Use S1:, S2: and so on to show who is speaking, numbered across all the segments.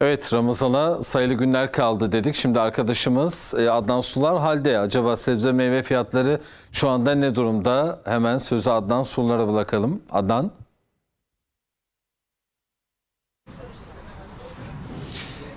S1: Evet Ramazan'a sayılı günler kaldı dedik. Şimdi arkadaşımız e, Adnan Sular halde. Acaba sebze meyve fiyatları şu anda ne durumda? Hemen sözü Adnan Sular'a bırakalım. Adnan.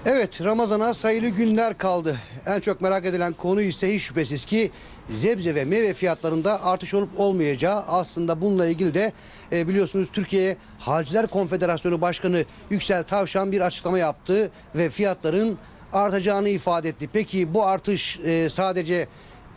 S2: Evet Ramazan'a sayılı günler kaldı. En çok merak edilen konu ise hiç şüphesiz ki sebze ve meyve fiyatlarında artış olup olmayacağı. Aslında bununla ilgili de e, biliyorsunuz Türkiye Halciler Konfederasyonu Başkanı Yüksel Tavşan bir açıklama yaptı ve fiyatların artacağını ifade etti. Peki bu artış e, sadece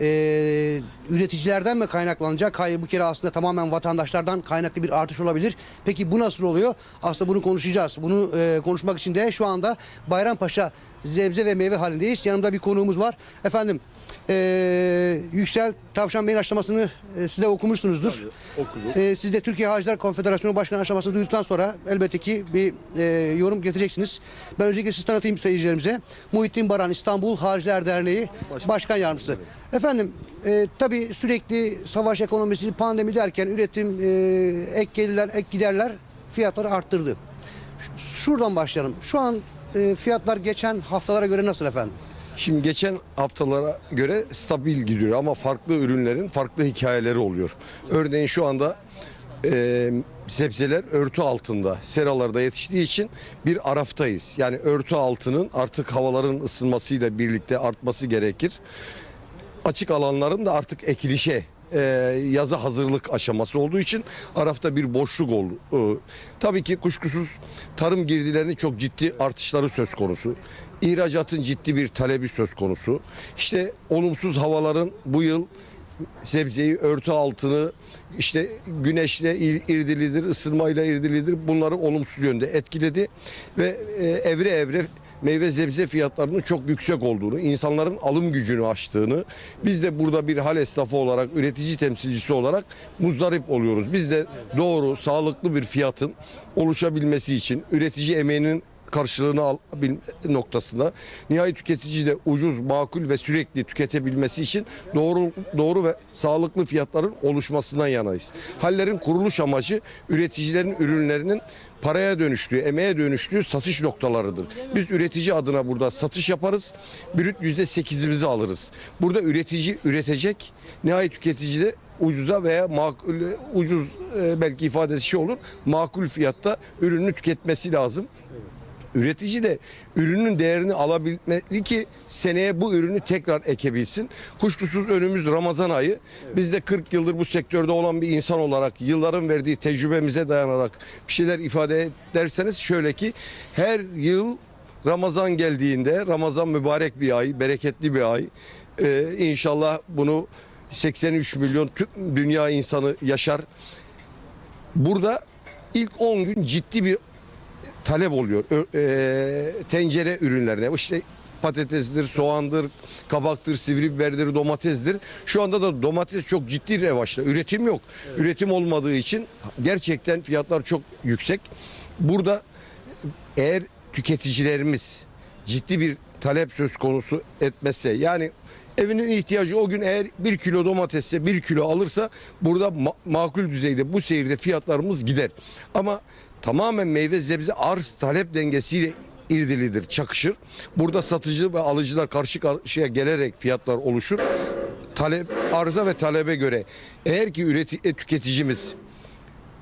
S2: e, üreticilerden mi kaynaklanacak? Hayır bu kere aslında tamamen vatandaşlardan kaynaklı bir artış olabilir. Peki bu nasıl oluyor? Aslında bunu konuşacağız. Bunu e, konuşmak için de şu anda Bayrampaşa Zebze ve Meyve halindeyiz. Yanımda bir konuğumuz var. Efendim e, Yüksel Tavşan Bey'in açıklamasını e, siz de okumuşsunuzdur. E, siz de Türkiye Hacılar Konfederasyonu Başkanı açıklamasını duyduktan sonra elbette ki bir e, yorum getireceksiniz. Ben öncelikle sizi tanıtayım seyircilerimize. Muhittin Baran İstanbul Hacılar Derneği Başkan Yardımcısı. Efendim e, tabii sürekli savaş ekonomisi, pandemi derken üretim, e, ek gelirler, ek giderler fiyatları arttırdı. Şuradan başlayalım. Şu an e, fiyatlar geçen haftalara göre nasıl efendim?
S3: Şimdi geçen haftalara göre stabil gidiyor ama farklı ürünlerin farklı hikayeleri oluyor. Örneğin şu anda e, sebzeler örtü altında seralarda yetiştiği için bir araftayız. Yani örtü altının artık havaların ısınmasıyla birlikte artması gerekir. Açık alanların da artık ekilişe e, yaza hazırlık aşaması olduğu için Araf'ta bir boşluk oldu. E, tabii ki kuşkusuz tarım girdilerinin çok ciddi artışları söz konusu. İhracatın ciddi bir talebi söz konusu. İşte olumsuz havaların bu yıl sebzeyi, örtü altını, işte güneşle il- irdilidir, ısınmayla irdilidir. Bunları olumsuz yönde etkiledi ve e, evre evre meyve sebze fiyatlarının çok yüksek olduğunu, insanların alım gücünü aştığını, biz de burada bir hal esnafı olarak, üretici temsilcisi olarak muzdarip oluyoruz. Biz de doğru, sağlıklı bir fiyatın oluşabilmesi için üretici emeğinin karşılığını alabilme noktasında nihai tüketici de ucuz, makul ve sürekli tüketebilmesi için doğru doğru ve sağlıklı fiyatların oluşmasından yanayız. Hallerin kuruluş amacı üreticilerin ürünlerinin paraya dönüştüğü, emeğe dönüştüğü satış noktalarıdır. Biz üretici adına burada satış yaparız. Brüt yüzde sekizimizi alırız. Burada üretici üretecek, nihai tüketici de ucuza veya makul, ucuz e, belki ifadesi şey olur. Makul fiyatta ürünü tüketmesi lazım. Üretici de ürünün değerini alabilmeli ki seneye bu ürünü tekrar ekebilsin. Kuşkusuz önümüz Ramazan ayı. Biz de 40 yıldır bu sektörde olan bir insan olarak yılların verdiği tecrübemize dayanarak bir şeyler ifade ederseniz şöyle ki her yıl Ramazan geldiğinde Ramazan mübarek bir ay, bereketli bir ay. Ee, inşallah bunu 83 milyon tüm dünya insanı yaşar. Burada ilk 10 gün ciddi bir talep oluyor. E, tencere ürünlerine. İşte patatesdir, soğandır, kabaktır, sivri biberdir, domatesdir. Şu anda da domates çok ciddi revaçta. Üretim yok. Üretim olmadığı için gerçekten fiyatlar çok yüksek. Burada eğer tüketicilerimiz ciddi bir talep söz konusu etmezse yani evinin ihtiyacı o gün eğer bir kilo domatesse bir kilo alırsa burada ma- makul düzeyde bu seyirde fiyatlarımız gider. Ama tamamen meyve sebze arz talep dengesiyle irdilidir, çakışır. Burada satıcı ve alıcılar karşı karşıya gelerek fiyatlar oluşur. Talep arıza ve talebe göre eğer ki üreti, e, tüketicimiz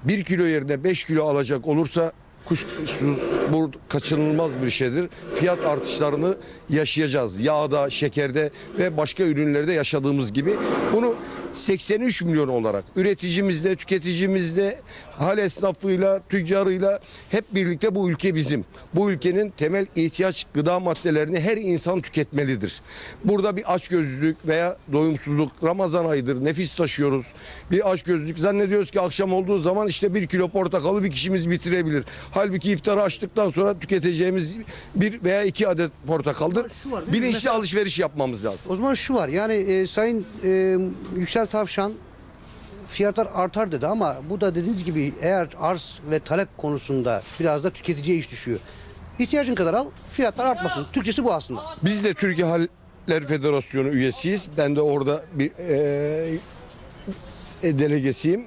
S3: 1 kilo yerine 5 kilo alacak olursa kuşkusuz bu kaçınılmaz bir şeydir. Fiyat artışlarını yaşayacağız. Yağda, şekerde ve başka ürünlerde yaşadığımız gibi. Bunu 83 milyon olarak üreticimizle, tüketicimizle, hal esnafıyla, tüccarıyla hep birlikte bu ülke bizim. Bu ülkenin temel ihtiyaç gıda maddelerini her insan tüketmelidir. Burada bir açgözlülük veya doyumsuzluk, Ramazan ayıdır, nefis taşıyoruz. Bir açgözlülük zannediyoruz ki akşam olduğu zaman işte bir kilo portakalı bir kişimiz bitirebilir. Halbuki iftarı açtıktan sonra tüketeceğimiz bir veya iki adet portakaldır.
S2: Var?
S3: Bilinçli
S2: Mesela-
S3: alışveriş yapmamız lazım.
S2: O zaman şu var yani e, Sayın e, Yüksel Tavşan fiyatlar artar dedi ama bu da dediğiniz gibi eğer arz ve talep konusunda biraz da tüketiciye iş düşüyor. İhtiyacın kadar al fiyatlar artmasın. Türkçesi bu aslında.
S3: Biz de Türkiye Haller Federasyonu üyesiyiz. Ben de orada bir e, e, delegesiyim.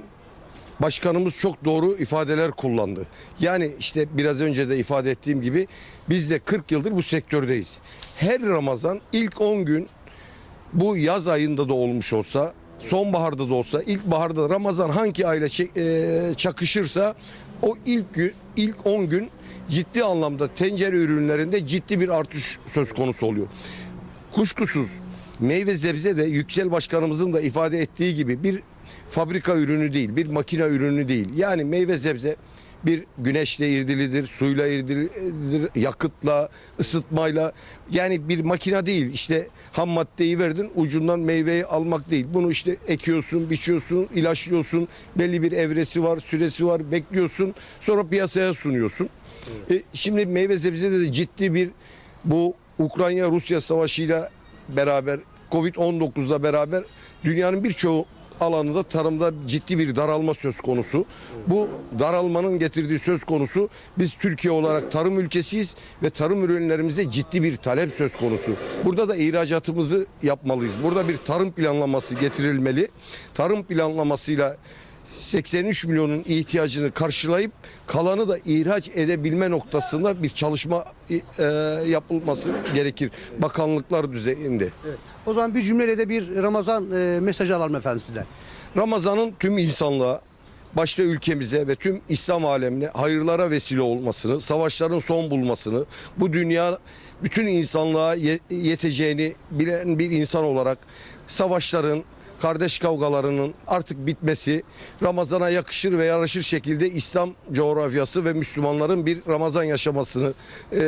S3: başkanımız çok doğru ifadeler kullandı. Yani işte biraz önce de ifade ettiğim gibi biz de 40 yıldır bu sektördeyiz. Her Ramazan ilk 10 gün bu yaz ayında da olmuş olsa, sonbaharda da olsa, ilkbaharda da Ramazan hangi ayla çe- e, çakışırsa o ilk gün ilk 10 gün ciddi anlamda tencere ürünlerinde ciddi bir artış söz konusu oluyor. Kuşkusuz meyve sebze de Yüksel Başkanımızın da ifade ettiği gibi bir fabrika ürünü değil, bir makine ürünü değil. Yani meyve sebze bir güneşle irdilidir, suyla irdilidir, yakıtla, ısıtmayla. Yani bir makine değil. İşte ham maddeyi verdin, ucundan meyveyi almak değil. Bunu işte ekiyorsun, biçiyorsun, ilaçlıyorsun. Belli bir evresi var, süresi var, bekliyorsun. Sonra piyasaya sunuyorsun. E, şimdi meyve sebzede de ciddi bir bu Ukrayna-Rusya savaşıyla beraber Covid-19'la beraber dünyanın birçoğu alanında tarımda ciddi bir daralma söz konusu. Bu daralmanın getirdiği söz konusu biz Türkiye olarak tarım ülkesiyiz ve tarım ürünlerimize ciddi bir talep söz konusu. Burada da ihracatımızı yapmalıyız. Burada bir tarım planlaması getirilmeli. Tarım planlamasıyla 83 milyonun ihtiyacını karşılayıp kalanı da ihraç edebilme noktasında bir çalışma e, yapılması gerekir. Bakanlıklar düzeyinde.
S2: O zaman bir cümleyle de bir Ramazan e, mesajı alalım efendim sizden.
S3: Ramazan'ın tüm insanlığa, başta ülkemize ve tüm İslam alemine hayırlara vesile olmasını, savaşların son bulmasını, bu dünya bütün insanlığa ye- yeteceğini bilen bir insan olarak savaşların, kardeş kavgalarının artık bitmesi, Ramazan'a yakışır ve yaraşır şekilde İslam coğrafyası ve Müslümanların bir Ramazan yaşamasını eee,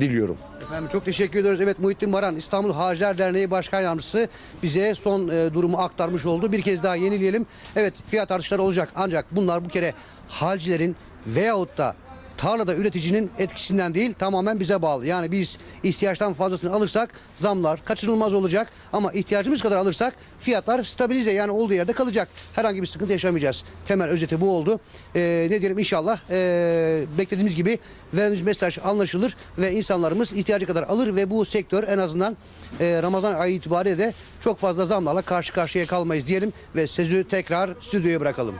S3: diliyorum.
S2: Efendim çok teşekkür ediyoruz. Evet Muhittin Baran İstanbul Haciler Derneği Başkan Yardımcısı bize son e, durumu aktarmış oldu. Bir kez daha yenileyelim. Evet fiyat artışları olacak ancak bunlar bu kere halcilerin veyahut da tarlada üreticinin etkisinden değil tamamen bize bağlı. Yani biz ihtiyaçtan fazlasını alırsak zamlar kaçınılmaz olacak ama ihtiyacımız kadar alırsak fiyatlar stabilize yani olduğu yerde kalacak. Herhangi bir sıkıntı yaşamayacağız. Temel özeti bu oldu. Ee, ne diyelim inşallah ee, beklediğimiz gibi verdiğimiz mesaj anlaşılır ve insanlarımız ihtiyacı kadar alır ve bu sektör en azından ee, Ramazan ayı itibariyle de çok fazla zamlarla karşı karşıya kalmayız diyelim ve sözü tekrar stüdyoya bırakalım.